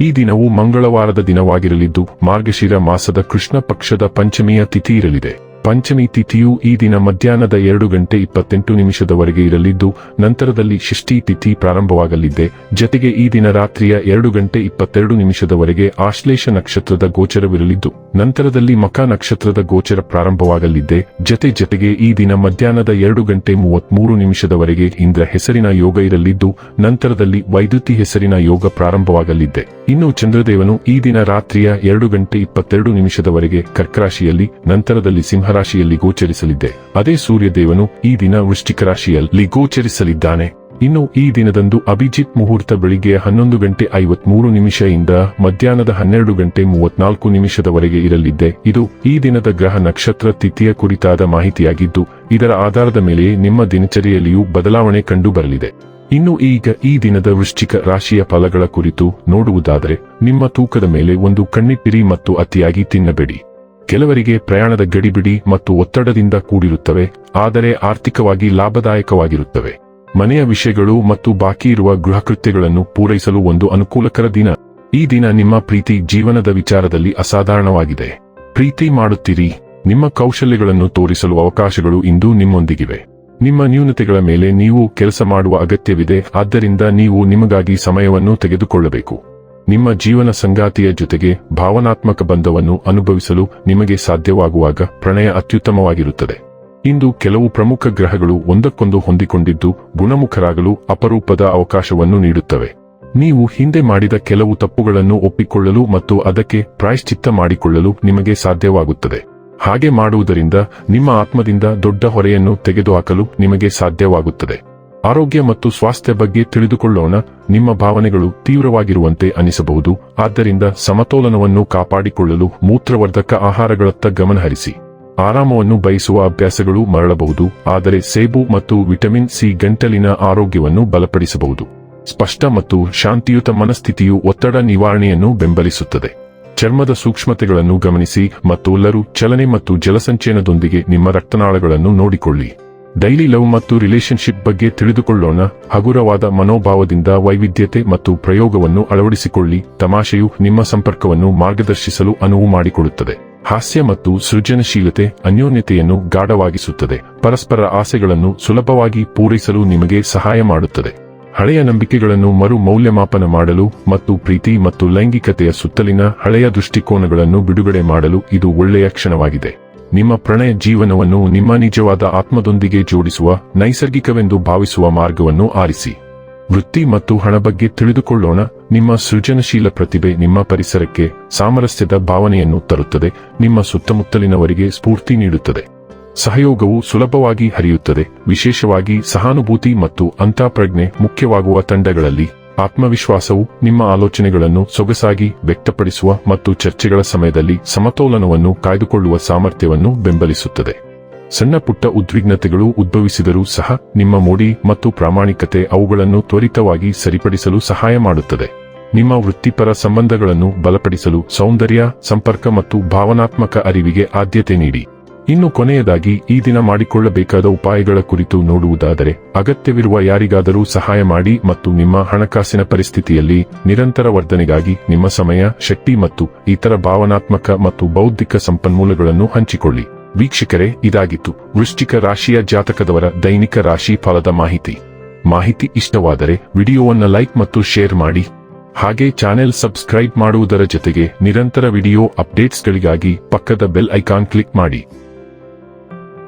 ಈ ದಿನವು ಮಂಗಳವಾರದ ದಿನವಾಗಿರಲಿದ್ದು ಮಾರ್ಗಶಿರ ಮಾಸದ ಕೃಷ್ಣ ಪಕ್ಷದ ಪಂಚಮಿಯ ತಿಥಿ ಇರಲಿದೆ. ಪಂಚಮಿ ತಿಥಿಯು ಈ ದಿನ ಮಧ್ಯಾಹ್ನದ ಎರಡು ಗಂಟೆ ಇಪ್ಪತ್ತೆಂಟು ನಿಮಿಷದವರೆಗೆ ಇರಲಿದ್ದು, ನಂತರದಲ್ಲಿ ಷಷ್ಠಿ ತಿಥಿ ಪ್ರಾರಂಭವಾಗಲಿದೆ. ಜತೆಗೆ ಈ ದಿನ ರಾತ್ರಿಯ ಎರಡು ಗಂಟೆ ಇಪ್ಪತ್ತೆರಡು ನಿಮಿಷದವರೆಗೆ ಆಶ್ಲೇಷ ನಕ್ಷತ್ರದ ಗೋಚರವಿರಲಿದ್ದು, ನಂತರದಲ್ಲಿ ಮಕ ನಕ್ಷತ್ರದ ಗೋಚರ ಪ್ರಾರಂಭವಾಗಲಿದೆ. ಜತೆ ಜತೆಗೆ ಈ ದಿನ ಮಧ್ಯಾಹ್ನದ ಎರಡು ಗಂಟೆ ಮೂವತ್ಮೂರು ನಿಮಿಷದವರೆಗೆ ಇಂದ್ರ ಹೆಸರಿನ ಯೋಗ ಇರಲಿದ್ದು, ನಂತರದಲ್ಲಿ ವೈದ್ಯುತಿ ಹೆಸರಿನ ಯೋಗ ಪ್ರಾರಂಭವಾಗಲಿದೆ. ಇನ್ನು ಚಂದ್ರದೇವನು ಈ ದಿನ ರಾತ್ರಿಯ ಎರಡು ಗಂಟೆ ಇಪ್ಪತ್ತೆರಡು ನಿಮಿಷದವರೆಗೆ ಕರ್ಕರಾಶಿಯಲ್ಲಿ, ನಂತರದಲ್ಲಿ ಸಿಂಹರಾಶಿಯಲ್ಲಿ ಗೋಚರಿಸಲಿದ್ದೆ. ಅದೇ ಸೂರ್ಯದೇವನು ಈ ದಿನ ವೃಶ್ಚಿಕ ರಾಶಿಯಲ್ಲಿ ಗೋಚರಿಸಲಿದ್ದಾನೆ. ಇನ್ನು ಈ ದಿನದಂದು ಅಭಿಜಿತ್ ಮುಹೂರ್ತ ಬೆಳಿಗ್ಗೆ ಹನ್ನೊಂದು ಗಂಟೆ ಐವತ್ಮೂರು ನಿಮಿಷದಿಂದ ಮಧ್ಯಾಹ್ನದ ಹನ್ನೆರಡು ಗಂಟೆ ಮೂವತ್ನಾಲ್ಕು ನಿಮಿಷದವರೆಗೆ ಇರಲಿದ್ದೆ. ಇದು ಈ ದಿನದ ಗ್ರಹ ನಕ್ಷತ್ರ ತಿಥಿಯ ಕುರಿತಾದ ಮಾಹಿತಿಯಾಗಿದ್ದು, ಇದರ ಆಧಾರದ ಮೇಲೆ ನಿಮ್ಮ ದಿನಚರಿಯಲ್ಲಿಯೂ ಬದಲಾವಣೆ ಕಂಡು ಬರಲಿದೆ ಇನ್ನು ಈಗ ಈ ದಿನದ ವೃಶ್ಚಿಕ ರಾಶಿಯ ಫಲಗಳ ಕುರಿತು ನೋಡುವುದಾದರೆ, ನಿಮ್ಮ ತೂಕದ ಮೇಲೆ ಒಂದು ಕಣ್ಣಿಟ್ಟಿರಿ ಮತ್ತು ಅತಿಯಾಗಿ ತಿನ್ನಬೇಡಿ. ಕೆಲವರಿಗೆ ಪ್ರಯಾಣದ ಗಡಿಬಿಡಿ ಮತ್ತು ಒತ್ತಡದಿಂದ ಕೂಡಿರುತ್ತವೆ, ಆದರೆ ಆರ್ಥಿಕವಾಗಿ ಲಾಭದಾಯಕವಾಗಿರುತ್ತವೆ. ಮನೆಯ ವಿಷಯಗಳು ಮತ್ತು ಬಾಕಿ ಇರುವ ಗೃಹಕೃತ್ಯಗಳನ್ನು ಪೂರೈಸಲು ಒಂದು ಅನುಕೂಲಕರ ದಿನ. ಈ ದಿನ ನಿಮ್ಮ ಪ್ರೀತಿ ಜೀವನದ ವಿಚಾರದಲ್ಲಿ ಅಸಾಧಾರಣವಾಗಿದೆ. ಪ್ರೀತಿ ಮಾಡುತ್ತೀರಿ. ನಿಮ್ಮ ಕೌಶಲ್ಯಗಳನ್ನು ತೋರಿಸಲು ಅವಕಾಶಗಳು ಇಂದು ನಿಮ್ಮೊಂದಿಗಿವೆ. ನಿಮ್ಮ ನ್ಯೂನತೆಗಳ ಮೇಲೆ ನೀವು ಕೆಲಸ ಮಾಡುವ ಅಗತ್ಯವಿದೆ, ಆದ್ದರಿಂದ ನೀವು ನಿಮಗಾಗಿ ಸಮಯವನ್ನು ತೆಗೆದುಕೊಳ್ಳಬೇಕು. ನಿಮ್ಮ ಜೀವನ ಸಂಗಾತಿಯ ಜೊತೆಗೆ ಭಾವನಾತ್ಮಕ ಬಂಧವನ್ನು ಅನುಭವಿಸಲು ನಿಮಗೆ ಸಾಧ್ಯವಾಗುವಾಗ ಪ್ರಣಯ ಅತ್ಯುತ್ತಮವಾಗಿರುತ್ತದೆ. ಇಂದು ಕೆಲವು ಪ್ರಮುಖ ಗ್ರಹಗಳು ಒಂದಕ್ಕೊಂದು ಹೊಂದಿಕೊಂಡಿದ್ದು ಗುಣಮುಖರಾಗಲು ಅಪರೂಪದ ಅವಕಾಶವನ್ನು ನೀಡುತ್ತವೆ. ನೀವು ಹಿಂದೆ ಮಾಡಿದ ಕೆಲವು ತಪ್ಪುಗಳನ್ನು ಒಪ್ಪಿಕೊಳ್ಳಲು ಮತ್ತು ಅದಕ್ಕೆ ಪ್ರಾಯಶ್ಚಿತ್ತ ಮಾಡಿಕೊಳ್ಳಲು ನಿಮಗೆ ಸಾಧ್ಯವಾಗುತ್ತದೆ. ಹಾಗೆ ಮಾಡುವುದರಿಂದ ನಿಮ್ಮ ಆತ್ಮದಿಂದ ದೊಡ್ಡ ಹೊರೆಯನ್ನು ತೆಗೆದುಹಾಕಲು ನಿಮಗೆ ಸಾಧ್ಯವಾಗುತ್ತದೆ. ಆರೋಗ್ಯ ಮತ್ತು ಸ್ವಾಸ್ಥ್ಯ ಬಗ್ಗೆ ತಿಳಿದುಕೊಳ್ಳೋಣ. ನಿಮ್ಮ ಭಾವನೆಗಳು ತೀವ್ರವಾಗಿರುವಂತೆ ಅನಿಸಬಹುದು. ಆದ್ದರಿಂದ ಸಮತೋಲನವನ್ನು ಕಾಪಾಡಿಕೊಳ್ಳಲು ಮೂತ್ರವರ್ಧಕ ಆಹಾರಗಳತ್ತ ಗಮನಹರಿಸಿ ಆರಾಮವನ್ನು ಬಯಸುವ ಅಭ್ಯಾಸಗಳು ಮರಳಬಹುದು. ಆದರೆ ಸೇಬು ಮತ್ತು ವಿಟಮಿನ್ ಸಿ ಗಂಟಲಿನ ಆರೋಗ್ಯವನ್ನು ಬಲಪಡಿಸಬಹುದು. ಸ್ಪಷ್ಟ ಮತ್ತು ಶಾಂತಿಯುತ ಮನಸ್ಥಿತಿಯು ಒತ್ತಡ ನಿವಾರಣೆಯನ್ನು ಬೆಂಬಲಿಸುತ್ತದೆ. ಚರ್ಮದ ಸೂಕ್ಷ್ಮತೆಗಳನ್ನು ಗಮನಿಸಿ ಮತ್ತು ಲರು ಚಲನೆ ಮತ್ತು ಜಲಸಂಚಯನದೊಂದಿಗೆ ನಿಮ್ಮ ರಕ್ತನಾಳಗಳನ್ನು ನೋಡಿಕೊಳ್ಳಿ. ಡೈಲಿ ಲವ್ ಮತ್ತು ರಿಲೇಶನ್ಶಿಪ್ ಬಗ್ಗೆ ತಿಳಿದುಕೊಳ್ಳೋಣ. ಹಗುರವಾದ ಮನೋಭಾವದಿಂದ ವೈವಿಧ್ಯತೆ ಮತ್ತು ಪ್ರಯೋಗವನ್ನು ಅಳವಡಿಸಿಕೊಳ್ಳಿ. ತಮಾಷೆಯು ನಿಮ್ಮ ಸಂಪರ್ಕವನ್ನು ಮಾರ್ಗದರ್ಶಿಸಲು ಅನುವು ಮಾಡಿಕೊಡುತ್ತದೆ. ಹಾಸ್ಯ ಮತ್ತು ಸೃಜನಶೀಲತೆ ಅನ್ಯೋನ್ಯತೆಯನ್ನು ಗಾಢವಾಗಿಸುತ್ತದೆ. ಪರಸ್ಪರ ಆಸೆಗಳನ್ನು ಸುಲಭವಾಗಿ ಪೂರೈಸಲು ನಿಮಗೆ ಸಹಾಯ ಮಾಡುತ್ತದೆ. ಹಳೆಯ ನಂಬಿಕೆಗಳನ್ನು ಮರು ಮೌಲ್ಯಮಾಪನ ಮಾಡಲು ಮತ್ತು ಪ್ರೀತಿ ಮತ್ತು ಲೈಂಗಿಕತೆಯ ಸುತ್ತಲಿನ ಹಳೆಯ ದೃಷ್ಟಿಕೋನಗಳನ್ನು ಬಿಡುಗಡೆ ಮಾಡಲು ಇದು ಒಳ್ಳೆಯ ಕ್ಷಣವಾಗಿದೆ. ನಿಮ್ಮ ಪ್ರಣಯ ಜೀವನವನ್ನು ನಿಮ್ಮ ನಿಜವಾದ ಆತ್ಮದೊಂದಿಗೆ ಜೋಡಿಸುವ ನೈಸರ್ಗಿಕವೆಂದು ಭಾವಿಸುವ ಮಾರ್ಗವನ್ನು ಆರಿಸಿ. ವೃತ್ತಿ ಮತ್ತು ಹಣ ಬಗ್ಗೆ ತಿಳಿದುಕೊಳ್ಳೋಣ. ನಿಮ್ಮ ಸೃಜನಶೀಲ ಪ್ರತಿಭೆ ನಿಮ್ಮ ಪರಿಸರಕ್ಕೆ ಸಾಮರಸ್ಯದ ಭಾವನೆಯನ್ನು ತರುತ್ತದೆ. ನಿಮ್ಮ ಸುತ್ತಮುತ್ತಲಿನವರಿಗೆ ಸ್ಫೂರ್ತಿ ನೀಡುತ್ತದೆ. ಸಹಯೋಗವು ಸುಲಭವಾಗಿ ಹರಿಯುತ್ತದೆ. ವಿಶೇಷವಾಗಿ ಸಹಾನುಭೂತಿ ಮತ್ತು ಅಂತಃಪ್ರಜ್ಞೆ ಮುಖ್ಯವಾಗುವ ತಂಡಗಳಲ್ಲಿ ಆತ್ಮವಿಶ್ವಾಸವು ನಿಮ್ಮ ಆಲೋಚನೆಗಳನ್ನು ಸೊಗಸಾಗಿ ವ್ಯಕ್ತಪಡಿಸುವ ಮತ್ತು ಚರ್ಚೆಗಳ ಸಮಯದಲ್ಲಿ ಸಮತೋಲನವನ್ನು ಕಾಯ್ದುಕೊಳ್ಳುವ ಸಾಮರ್ಥ್ಯವನ್ನು ಬೆಂಬಲಿಸುತ್ತದೆ. ಸಣ್ಣ ಪುಟ್ಟ ಉದ್ವಿಗ್ನತೆಗಳು ಉದ್ಭವಿಸಿದರೂ ಸಹ ನಿಮ್ಮ ಮೋಡಿ ಮತ್ತು ಪ್ರಾಮಾಣಿಕತೆ ಅವುಗಳನ್ನು ತ್ವರಿತವಾಗಿ ಸರಿಪಡಿಸಲು ಸಹಾಯ ಮಾಡುತ್ತದೆ. ನಿಮ್ಮ ವೃತ್ತಿಪರ ಸಂಬಂಧಗಳನ್ನು ಬಲಪಡಿಸಲು ಸೌಂದರ್ಯ, ಸಂಪರ್ಕ ಮತ್ತು ಭಾವನಾತ್ಮಕ ಅರಿವಿಗೆ ಆದ್ಯತೆ ನೀಡಿ. ಇನ್ನು ಕೊನೆಯದಾಗಿ ಈ ದಿನ ಮಾಡಿಕೊಳ್ಳಬೇಕಾದ ಉಪಾಯಗಳ ಕುರಿತು ನೋಡುವುದಾದರೆ, ಅಗತ್ಯವಿರುವ ಯಾರಿಗಾದರೂ ಸಹಾಯ ಮಾಡಿ ಮತ್ತು ನಿಮ್ಮ ಹಣಕಾಸಿನ ಪರಿಸ್ಥಿತಿಯಲ್ಲಿ ನಿರಂತರ ವರ್ಧನೆಗಾಗಿ ನಿಮ್ಮ ಸಮಯ, ಶಕ್ತಿ ಮತ್ತು ಇತರ ಭಾವನಾತ್ಮಕ ಮತ್ತು ಬೌದ್ಧಿಕ ಸಂಪನ್ಮೂಲಗಳನ್ನು ಹಂಚಿಕೊಳ್ಳಿ. ವೀಕ್ಷಕರೇ, ಇದಾಗಿತ್ತು ವೃಶ್ಚಿಕ ರಾಶಿಯ ಜಾತಕದವರ ದೈನಿಕ ರಾಶಿ ಫಲದ ಮಾಹಿತಿ. ಮಾಹಿತಿ ಇಷ್ಟವಾದರೆ ವಿಡಿಯೋವನ್ನು ಲೈಕ್ ಮತ್ತು ಶೇರ್ ಮಾಡಿ. ಹಾಗೆ ಚಾನೆಲ್ ಸಬ್ಸ್ಕ್ರೈಬ್ ಮಾಡುವುದರ ಜೊತೆಗೆ ನಿರಂತರ ವಿಡಿಯೋ ಅಪ್ಡೇಟ್ಸ್ಗಳಿಗಾಗಿ ಪಕ್ಕದ ಬೆಲ್ ಐಕಾನ್ ಕ್ಲಿಕ್ ಮಾಡಿ.